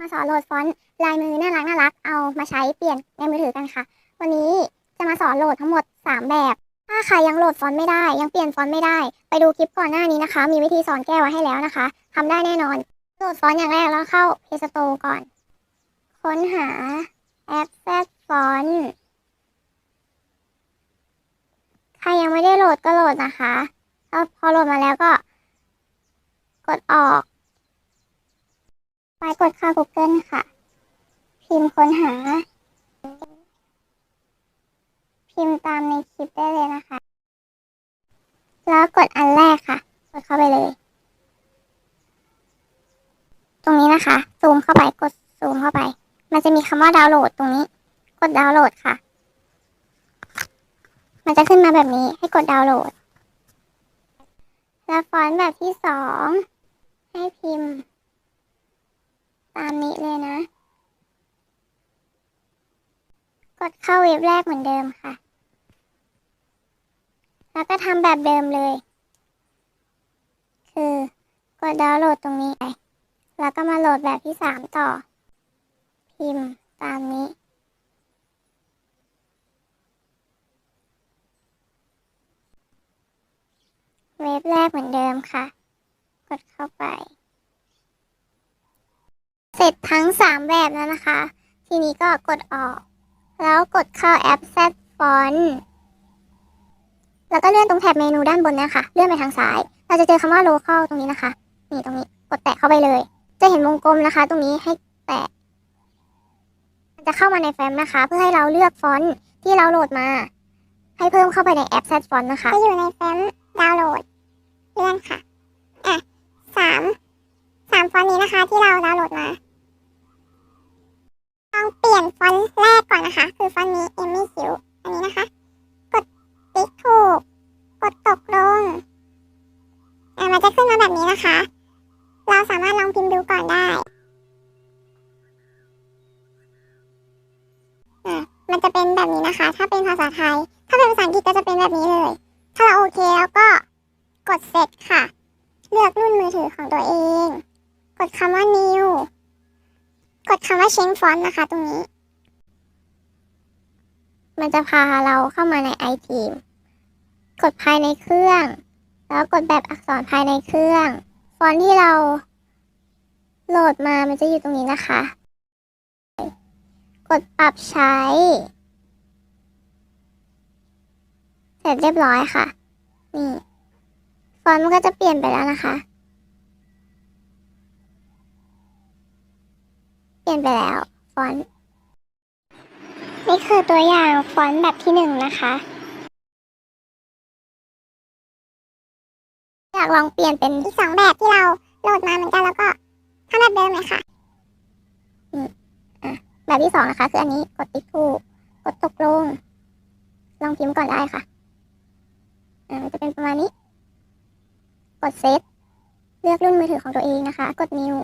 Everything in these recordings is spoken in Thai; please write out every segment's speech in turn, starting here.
มาสอนโหลดฟอนต์ลายมือน่ารักน่ารักเอามาใช้เปลี่ยนในมือถือกันค่ะ วันนี้จะมาสอนโหลดทั้งหมด 3 แบบ ถ้าใครยังโหลดฟอนต์ไม่ได้ ยังเปลี่ยนฟอนต์ไม่ได้ ไปดูคลิปก่อนหน้านี้นะคะ มีวิธีสอนแก้ไว้ให้แล้วนะคะทำได้แน่นอน โหลดฟอนต์อย่างแรกแล้วเข้า Play Store ก่อน ค้นหาแอปแซดฟอนต์ใครยังไม่ได้โหลดก็โหลดนะคะแล้วพอโหลดมาแล้วก็ กดออก ไปกดเข้า Google ค่ะ พิมพ์ค้นหา พิมพ์ตามในคลิปได้เลยนะคะ แล้วกดอันแรกค่ะ กดเข้าไปเลย ตรงนี้นะคะ ซูมเข้าไปกดซูมเข้าไป มันจะมีคำว่าดาวน์โหลดตรงนี้ กดดาวน์โหลดค่ะ มันจะขึ้นมาแบบนี้ให้กดดาวน์โหลด แล้วฟอนต์แบบที่สอง ให้พิมพ์ ตามนี้เลยนะ ก ดเข้าเว็บแรกเหมือนเดิมค่ะ แล้วก็ทำแบบเดิมเลย คือกดดาวน์โหลดตรงนี้ไปแล้วก็มาโหลดแบบที่สามต่อ พิมพ์ตามนี้เว็บแรกเหมือนเดิมค่ะ กดเข้าไป เสร็จทั้ง 3 แบบแล้วนะคะ ทีนี้ก็กดออก แล้วกดเข้าแอป Z Font แล้วก็เลื่อนตรงแถบเมนูด้านบนเนะคะเลื่อนไปทางซ้าย เราจะเจอคำว่า local ตรงนี้นะคะ นี่ตรงนี้ กดแตะเข้าไปเลย จะเห็นวงกลมนะคะ ตรงนี้ให้แตะ มันจะเข้ามาในแฟ้มนะคะ เพื่อให้เราเลือกฟอนต์ที่เราโหลดมา ให้เพิ่มเข้าไปในแอป Z Font นะคะจะอยู่ในแฟ้มดาวน์โหลด เลื่อนค่ะ อะสามสามฟอนต์นี้นะคะ ที่เราดาวน์โหลดมา คือฟอนต์นี้เอมมี่คิวอันนี้นะคะ กดติ๊กถูก กดตกลงอะมันจะขึ้นมาแบบนี้นะคะ เราสามารถลองพิมพ์ดูก่อนได้อะมันจะเป็นแบบนี้นะคะ ถ้าเป็นภาษาไทย ถ้าเป็นภาษาอังกฤษก็จะเป็นแบบนี้เลย ถ้าเราโอเคแล้วก็กดเสร็จค่ะ เลือกรุ่นมือถือของตัวเอง กดคำว่า new กดคำว่า change font นะคะตรงนี้ มันจะพาเราเข้ามาใน iTeam กดภายในเครื่อง แล้วกดแบบอักษรภายในเครื่อง ฟอนต์ที่เรา โหลดมา มันจะอยู่ตรงนี้นะคะ กดปรับใช้ เสร็จเรียบร้อยค่ะ นี่ ฟอนต์มันก็จะเปลี่ยนไปแล้วนะคะ เปลี่ยนไปแล้ว ฟอนต์ นี่คือตัวอย่างฟอนต์แบบที่หนึ่งนะคะ อยากลองเปลี่ยนเป็นอีกสองแบบที่เราโหลดมาเหมือนกันแล้วก็ทำแบบเดิมเลยค่ะนี่อะแบบที่สองนะคะคืออันนี้กดติ๊กถูกกดตกลง ลองพิมพ์ก่อนได้ค่ะอ่ามันจะเป็นประมาณนี้ กดเซตเลือกรุ่นมือถือของตัวเองนะคะ กด new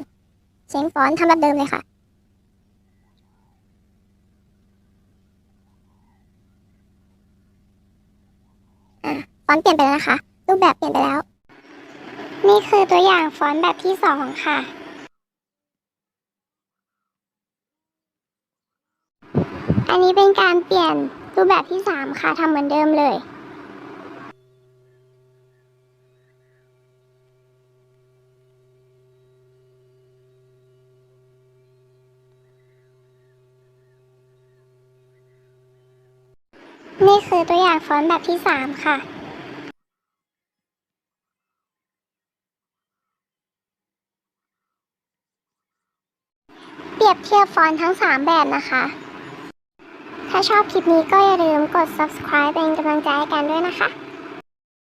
เชนฟอนต์ทำแบบเดิมเลยค่ะ อนต์เปลี่ยนไปแล้วนะคะ รูปแบบเปลี่ยนไปแล้ว นี่คือตัวอย่างฟอนต์แบบที่สองค่ะ อันนี้เป็นการเปลี่ยนรูปแบบที่สามค่ะทำเหมือนเดิมเลยนี่คือตัวอย่างฟอนต์แบบที่สามค่ะ เปรี ยบเทียบฟอนต์ทั้ง 3 แบบนะคะ ถ้าชอบคลิปนี้ก็อย่าลืมกด subscribe เป็นกำลังใจให้กันด้วยนะคะ